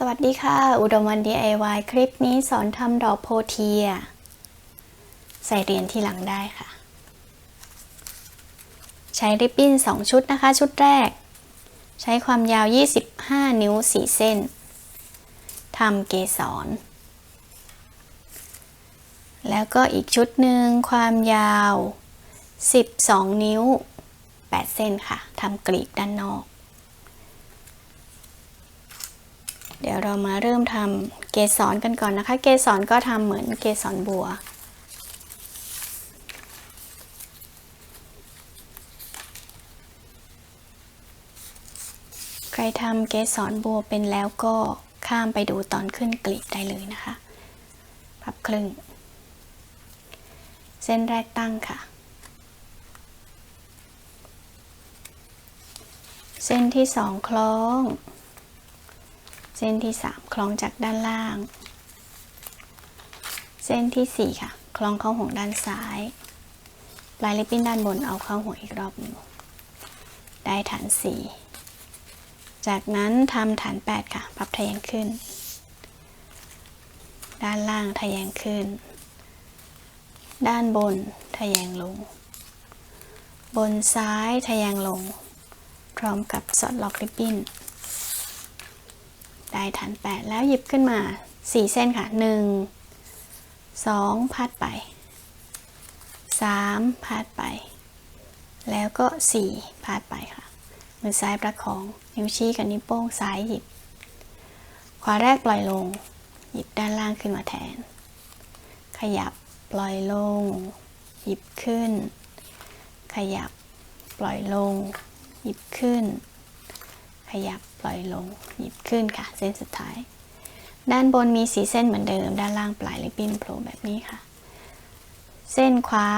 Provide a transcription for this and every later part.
สวัสดีค่ะ อุดมวัน DIY คลิปนี้สอนทำดอกโพเทีย ใส่เหรียญที่หลังได้ค่ะ ใช้ริบบิ้น 2 ชุดนะคะ ชุดแรก ใช้ความยาว 25 นิ้ว 4 เส้นทำเกสร แล้วก็อีกชุดหนึ่งความยาว 12 นิ้ว 8 เส้นค่ะทำกลีบด้านนอก เดี๋ยวเรามาเริ่มทำเกสรกันก่อนนะคะ เกสรก็ทำเหมือนเกสรบัว ใครทำเกสรบัวเป็นแล้วก็ข้ามไปดูตอนขึ้นกลีบได้เลยนะคะ พับครึ่ง เส้นแรกตั้งค่ะ เส้นที่สองคล้อง เส้นที่ 3 คล้องจากด้านล่าง เส้นที่ 4 ค่ะ คล้องเข้าห่วงด้านซ้าย ปลายลิปปิ้นด้านบนเอาเข้าห่วงอีกรอบหนึ่งได้ฐาน 4 จากนั้นทำฐาน 8 ค่ะ พับทะแยงขึ้น ด้านล่างทะแยงขึ้น ด้านบนทะแยงลง บนซ้ายทะแยงลง พร้อมกับสอดล็อกลิปปิ้น ได้ฐาน8 แล้วหยิบขึ้นมา 4 เส้นค่ะ 1 2พาดไป 3พาดไป แล้วก็ 4พาดไปค่ะ มือซ้ายประคอง นิ้วชี้กับนิ้วโป้งซ้ายหยิบ ขวาแรกปล่อยลง หยิบด้านล่างขึ้นมาแทน ขยับปล่อยลง หยิบขึ้น ขยับปล่อยลง หยิบขึ้น ขยับปล่อยลงหยิบขึ้นค่ะ เส้นสุดท้าย ด้านบนมีสีเส้นเหมือนเดิม ด้านล่างปลายลิปปิ้นโผล่แบบนี้ค่ะ เส้นขวา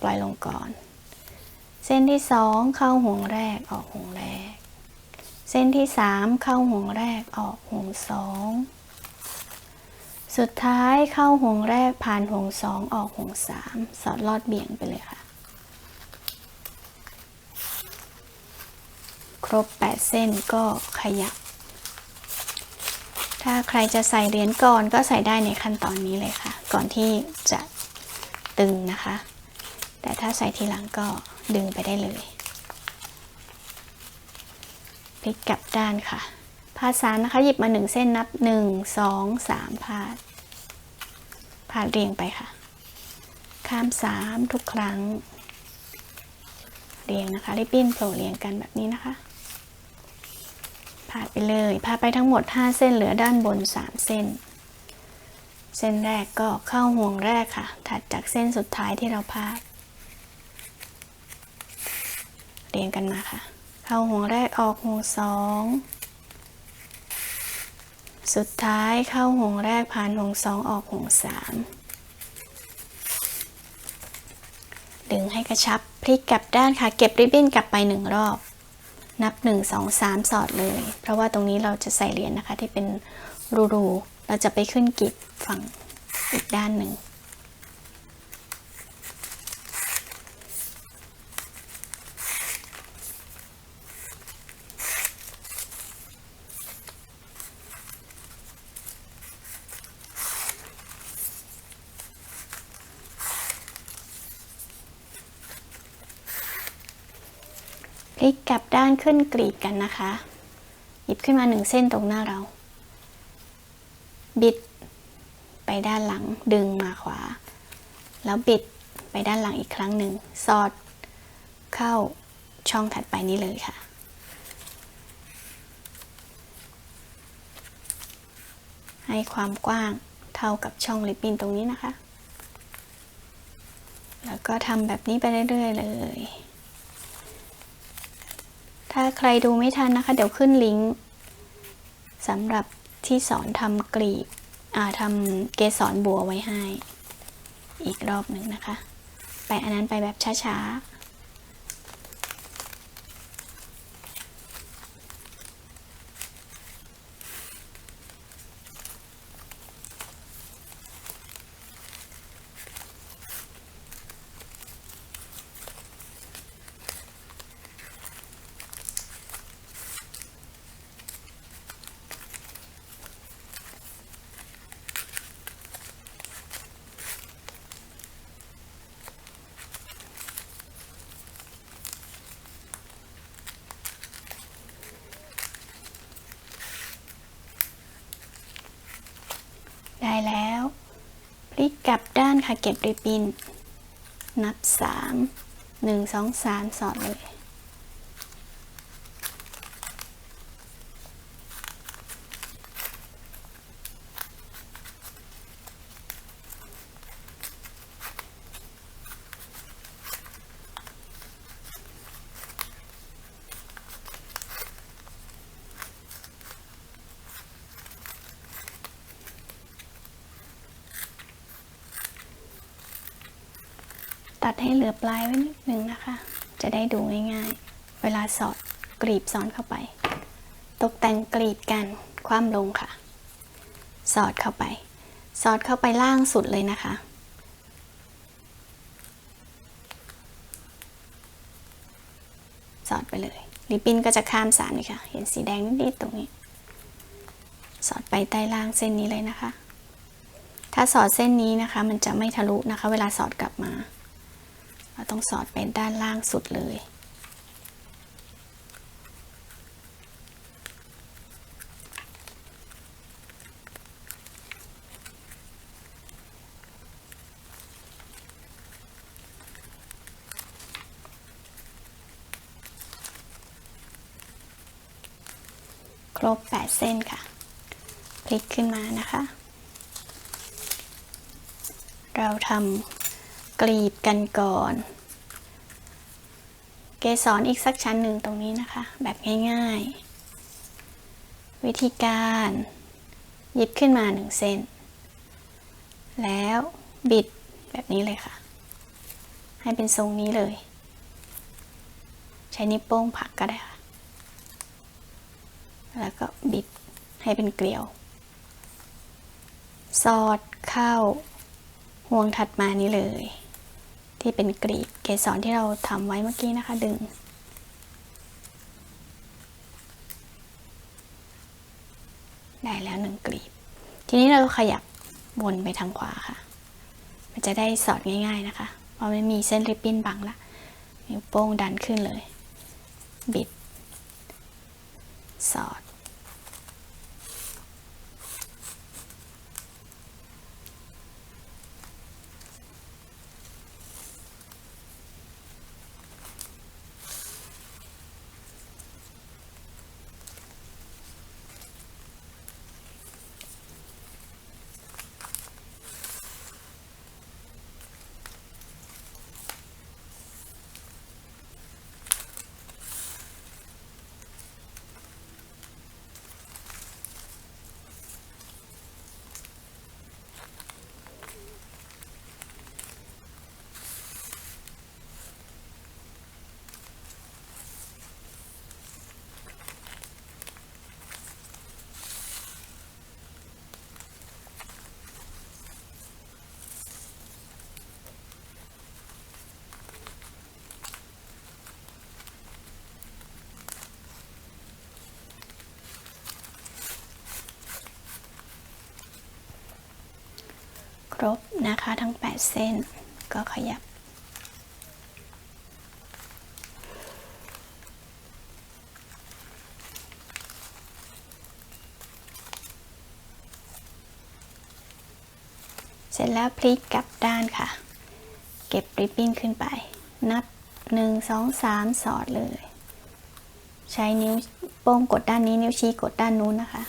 ปล่อยลงก่อน เส้นที่สองเข้าห่วงแรกออกห่วงแรก เส้นที่สามเข้าห่วงแรกออกห่วงสองสุดท้ายเข้าห่วงแรกผ่านห่วงสองออกห่วงสามสอดลอดเบี่ยงไปเลยค่ะ ครบ 8 เส้นก็ขยับ ถ้าใครจะใส่เหรียญก่อนก็ใส่ได้ในขั้นตอนนี้เลยค่ะ ก่อนที่จะตึงนะคะ แต่ถ้าใส่ทีหลังก็ดึงไปได้เลยพลิกกลับด้านค่ะพาดสามนะคะ หยิบมาหนึ่งเส้นนับหนึ่งสองสามพาดพาดเรียงไปค่ะ ข้ามสามทุกครั้ง เรียงนะคะริบบิ้นโผล่เรียงกันแบบนี้นะคะ พาดไปเลยพาไปทั้งหมด 5 เส้นเหลือด้านบน 3 เส้น เส้นแรกก็เข้าห่วงแรกค่ะ ถัดจากเส้นสุดท้ายที่เราพาดเรียงกันมาค่ะ เข้าห่วงแรกออกห่วงสองสุดท้ายเข้าห่วงแรกผ่านห่วงสองออกห่วงสามดึงให้กระชับพลิกกลับด้านค่ะ เก็บริบบิ้นกลับไปหนึ่งรอบ นับ 1 2 3 สอดเลย เพราะว่าตรงนี้เราจะใส่เหรียญนะคะที่เป็นรูๆเราจะไปขึ้นกิบฝั่งอีกด้านหนึ่ง พลิกกลับด้านขึ้นกรีดกันนะคะ หยิบขึ้นมาหนึ่งเส้นตรงหน้าเรา บิดไปด้านหลังดึงมาขวา แล้วบิดไปด้านหลังอีกครั้งหนึ่ง สอดเข้าช่องถัดไปนี้เลยค่ะ ให้ความกว้างเท่ากับช่องลิปปิ้นตรงนี้นะคะ แล้วก็ทำแบบนี้ไปเรื่อยๆเลย ถ้าใครดูไม่ทันนะคะ เดี๋ยวขึ้นลิงก์สำหรับที่สอนทำกลีบทำเกสรบัวไว้ให้ อีกรอบหนึ่งนะคะไปอันนั้นไปแบบช้าๆ กกลับด้านค่ะเก็บริบบิน นับสามหนึ่งสองสามสอดเลย ตัดให้เหลือปลายไว้นิดนึงนะคะ จะได้ดูง่ายๆ เวลาสอดกรีบซ้อนเข้าไป ตกแต่งกรีบกันคว่ำลงค่ะ สอดเข้าไป สอดเข้าไปล่างสุดเลยนะคะ สอดไปเลยริบบิ้นก็จะข้ามสามนี่ค่ะ เห็นสีแดงนิดๆตรงนี้ สอดไปใต้ล่างเส้นนี้เลยนะคะ ถ้าสอดเส้นนี้นะคะ มันจะไม่ทะลุนะคะ เวลาสอดกลับมา เราต้องสอดไปด้านล่างสุดเลย ครบ 8 เส้นค่ะ พลิกขึ้นมานะคะ เราทำ กลีบกันก่อน เกสรอีกสักชั้นหนึ่งตรงนี้นะคะ แบบง่าย ๆ วิธีการหยิบขึ้นมาหนึ่งเส้น แล้วบิดแบบนี้เลยค่ะ ให้เป็นทรงนี้เลย ใช้นิ้วโป้งผักก็ได้ค่ะ แล้วก็บิดให้เป็นเกลียว สอดเข้าห่วงถัดมานี้เลย ที่เป็นกรีบเกสรที่เราทำไว้เมื่อกี้นะคะ ดึง ได้แล้วหนึ่งกรีบ ทีนี้เราขยับวนไปทางขวาค่ะ มันจะได้สอดง่ายๆนะคะ เพราะไม่มีเส้นริบบิ้นบังละนิ้วโป้งดันขึ้นเลย บิด สอด รบนะคะทั้ง 8 เส้นก็ขยับ เสร็จแล้วพลิกกลับด้านค่ะ เก็บริบบิ้นขึ้นไป นับ 1 2 3 สอดเลย ใช้นิ้วโป้งกดด้านนี้นิ้วชี้กดด้านนู้นนะคะ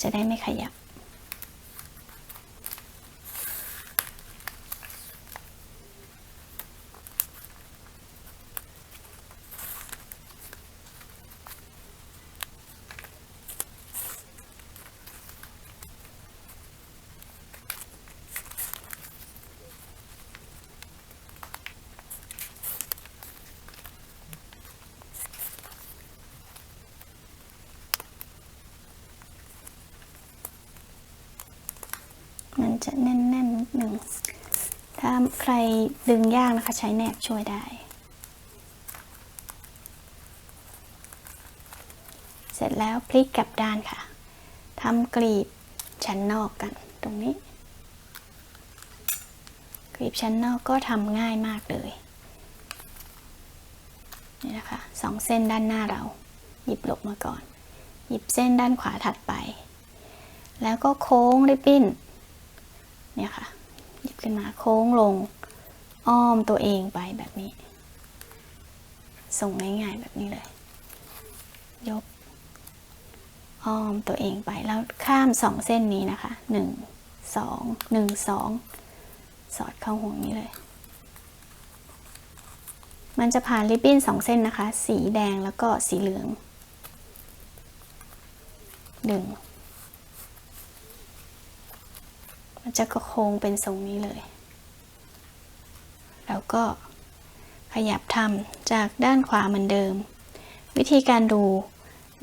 จะได้ไม่ขยับ มันจะแน่นๆนนิดหนึ่ง ถ้าใครดึงยากนะคะใช้แหนบช่วยได้ เสร็จแล้วพลิกกลับด้านค่ะทำกรีบชั้นนอกกันตรงนี้กรีบชั้นนอกก็ทำง่ายมากเลยนี่นะคะสองเส้นด้านหน้าเรา หยิบหลบมาก่อน หยิบเส้นด้านขวาถัดไป แล้วก็โค้งริบบิ้น เนี่ยค่ะ หยิบขึ้นมาโค้งลง อ้อมตัวเองไปแบบนี้ ส่งง่ายๆแบบนี้เลย ยก อ้อมตัวเองไปแล้วข้ามสองเส้นนี้นะคะหนึ่งสองหนึ่งสองสอดเข้าห่วงนี้เลย มันจะผ่านริบบิ้นสองเส้นนะคะ สีแดงแล้วก็สีเหลืองดึง มันจะก็โค้งเป็นทรงนี้เลย แล้วก็ขยับทำจากด้านขวาเหมือนเดิม วิธีการดู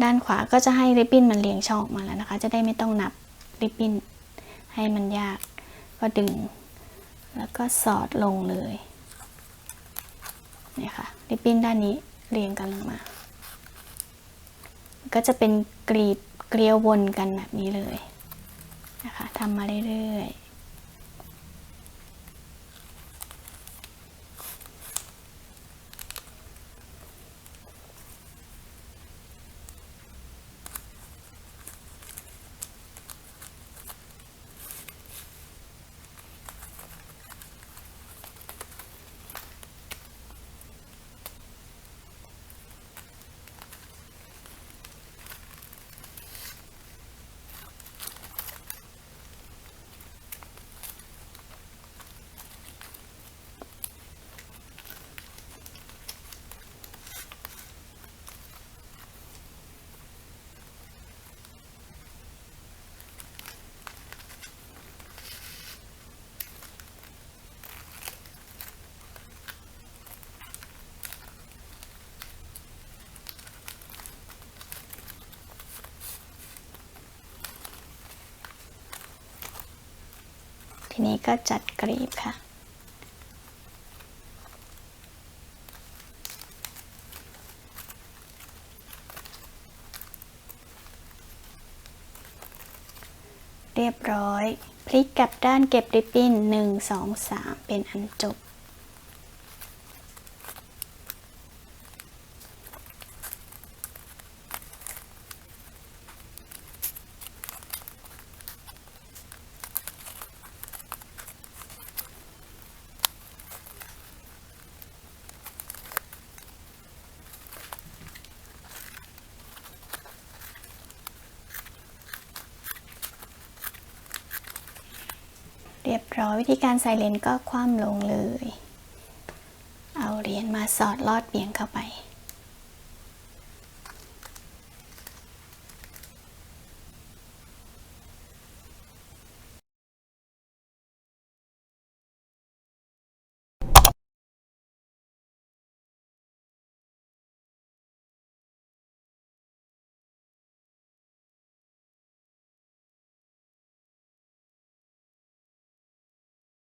ด้านขวาก็จะให้ริบบิ้นมันเรียงช่องมาแล้วนะคะ จะได้ไม่ต้องนับริบบิ้นให้มันยาก ก็ดึง แล้วก็สอดลงเลยเนี่ยค่ะริบบิ้นด้านนี้เรียงกันลงมา ก็จะเป็นกรีบเกลียววนกันแบบนี้เลย นะคะทำมาเรื่อยๆ ทีนี้ก็จัดกรีบค่ะ เรียบร้อย พลิกกลับด้านเก็บริบบิ้น 1 2 3 เป็นอันจบ เร้อยวิธีการใส่เลนส์ก็คว่ำลงเลย เอาเหรียญมาสอดลอดเบี่ยงเข้าไป